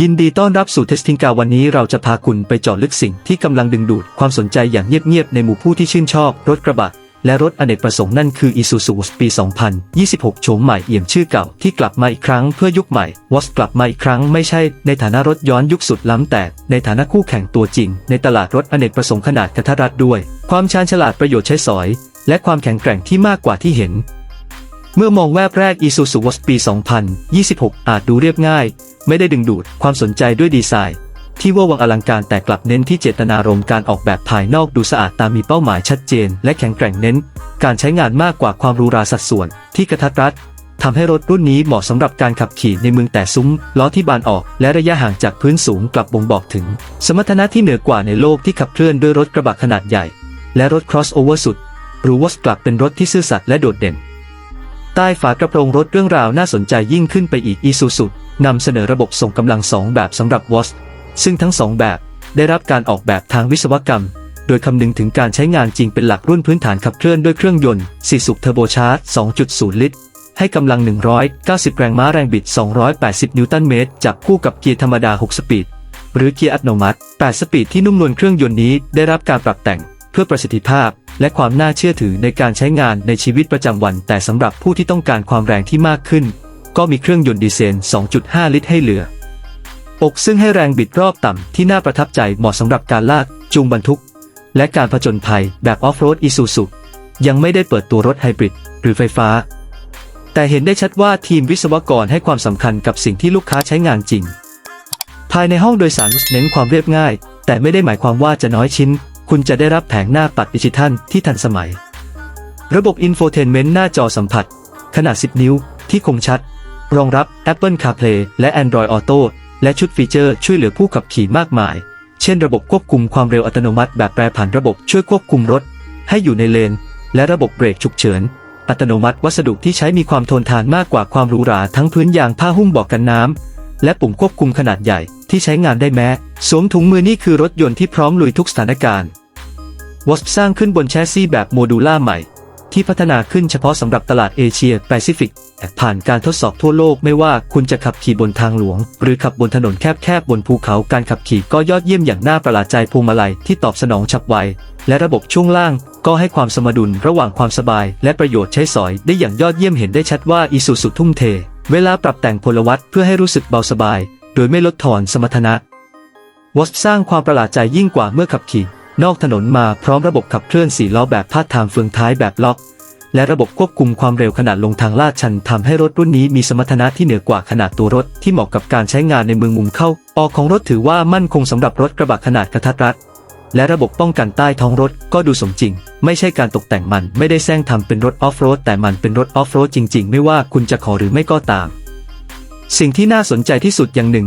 ยินดีต้อนรับสู่เทสติงกาวันนี้เราจะพาคุณไปเจาะลึกสิ่งที่กำลังดึงดูดความสนใจอย่างเงียบๆ ในหมู่ผู้ที่ชื่นชอบ รถกระบะ และรถอเนกประสงค์นั่นคือ Isuzu w a s ปี 2026 โฉมใหม่เอี่ยมชื่อเก่าที่กลับมาอีกครั้งเพื่อยุคใหม่ w a s กลับมาอีกครั้งไม่ใช่ในฐานะรถย้อนยุคสุดล้ำแต่ ในฐานะคู่แข่งตัวจริง ในตลาดรถอเนกประสงค์ขนาดกระทัดรัดด้วย ความชาญฉลาดประโยชน์ใช้สอย และความแข็งแกร่งที่มากกว่าที่เห็น เมื่อมองแวบแรก Isuzu w a s ปี 2026 อาจดูเรียบง่าย ไม่ได้ดึงดูดความสนใจด้วยดีไซน์ ที่ว่าวังอลังการแต่กลับเน้นที่เจตนารมณ์การออกแบบภายนอกดูสะอาดตามมีเป้าหมายชัดเจน และแข็งแกร่งเน้น การใช้งานมากกว่าความรูราสัดส่วน ที่กระทัดรัดทำให้รถรุ่นนี้เหมาะสำหรับการขับขี่ในเมืองแต่ซุ้มล้อที่บานออก และระยะห่างจากพื้นสูงกลับบ่งบอกถึง สมรรถนะที่เหนือกว่าในโลกที่ขับเคลื่อนด้วยรถกระบะขนาดใหญ่ และรถ crossover สุดหรือว่ากลับเป็นรถที่ซื่อสัตย์และโดดเด่น ใต้ฝากระโปรงรถเรื่องราวน่าสนใจยิ่งขึ้นไปอีก Isuzu นำเสนอระบบส่งกำลัง2แบบสำหรับ w a s ซึ่งทั้ง2แบบได้รับการออกแบบทางวิศวกรรม โดยคำนึงถึงการใช้งานจริงเป็นหลักรุ่นพื้นฐานขับเคลื่อนด้วยเครื่องยนต์4สูบเทอร์โบชาร์จ 2.0 ลิตร ให้กำลัง 190 แรงม้าแรงบิด 280 นิวตันเมตรจับคู่กับเกียร์ธรรมดา 6 สปีด หรือเกียร์อัตโนมัติ 8 สปีดที่นุ่มนวลเครื่องยนต์นี้ได้รับการปรับแต่งเพื่อประสิทธิภาพ และความน่าเชื่อถือในการใช้งานในชีวิตประจำวัน แต่สำหรับผู้ที่ต้องการความแรงที่มากขึ้น ก็มีเครื่องยนต์ดีเซล 2.5 ลิตรให้เหลือ อกซึ่งให้แรงบิดรอบต่ำที่น่าประทับใจเหมาะสำหรับการลาก จูงบรรทุก และการผจญภัยแบบออฟโรดอีซูซุยังไม่ได้เปิดตัวรถไฮบริดหรือไฟฟ้า แต่เห็นได้ชัดว่าทีมวิศวกรให้ความสำคัญกับสิ่งที่ลูกค้าใช้งานจริง ภายในห้องโดยสารเน้นความเรียบง่าย แต่ไม่ได้หมายความว่าจะน้อยชิ้น คุณจะได้รับแผงหน้าปัดดิจิทัลที่ทันสมัย ระบบอินโฟเทนเมนต์หน้าจอสัมผัส ขนาด 10 นิ้วที่คมชัด รองรับ Apple CarPlay และ Android Auto และชุดฟีเจอร์ช่วยเหลือผู้ขับขี่มากมาย เช่นระบบควบคุมความเร็วอัตโนมัติแบบแปรผันระบบช่วยควบคุมรถ ให้อยู่ในเลน และระบบเบรกฉุกเฉิน อัตโนมัติวัสดุที่ใช้มีความทนทานมากกว่าความหรูหราทั้งพื้นยางผ้าหุ้มเบอกกันน้ำและปุ่มควบคุมขนาดใหญ่ ที่ใช้งานได้แม้สวมถุงมือนี่คือรถยนต์ที่พร้อมลุยทุกสถานการณ์วอสสร้างขึ้นบนแชสซีแบบโมดูล่าใหม่ ที่พัฒนาขึ้นเฉพาะสำหรับตลาดเอเชียแปซิฟิกผ่านการทดสอบทั่วโลกไม่ว่าคุณจะขับขี่บนทางหลวง หรือขับบนถนนแคบๆบนภูเขาการขับขี่ก็ยอดเยี่ยมอย่างน่าประหลาดใจพวงมาลัยที่ตอบสนองฉับไว และระบบช่วงล่าง ก็ให้ความสมดุลระหว่างความสบาย และประโยชน์ใช้สอยได้อย่างยอดเยี่ยมเห็นได้ชัดว่าอีซูซุทุ่มเท เวลาปรับแต่งพลวัตเพื่อให้รู้สึกเบาสบาย โดยไม่ลดทอนสมรรถนะวอสสร้างความประหลาดใจยิ่งกว่าเมื่อขับขี่ นอกถนนมาพร้อมระบบขับเคลื่อนสี่ล้อแบบพาดทางเฟืองท้ายแบบล็อก และระบบควบคุมความเร็วขนาดลงทางลาดชันทำให้รถรุ่นนี้มีสมรรถนะที่เหนือกว่าขนาดตัวรถที่เหมาะกับการใช้งานในเมืองมุมเข้า ออกของรถถือว่ามั่นคงสำหรับรถกระบะขนาดกระทัดรัดและระบบป้องกันใต้ท้องรถก็ดูสมจริง ไม่ใช่การตกแต่งมันไม่ได้แซงทำเป็นรถออฟโรดแต่มันเป็นรถออฟโรดจริง ๆ ไม่ว่าคุณจะขอหรือไม่ก็ตาม สิ่งที่น่าสนใจที่สุดอย่างหนึ่ง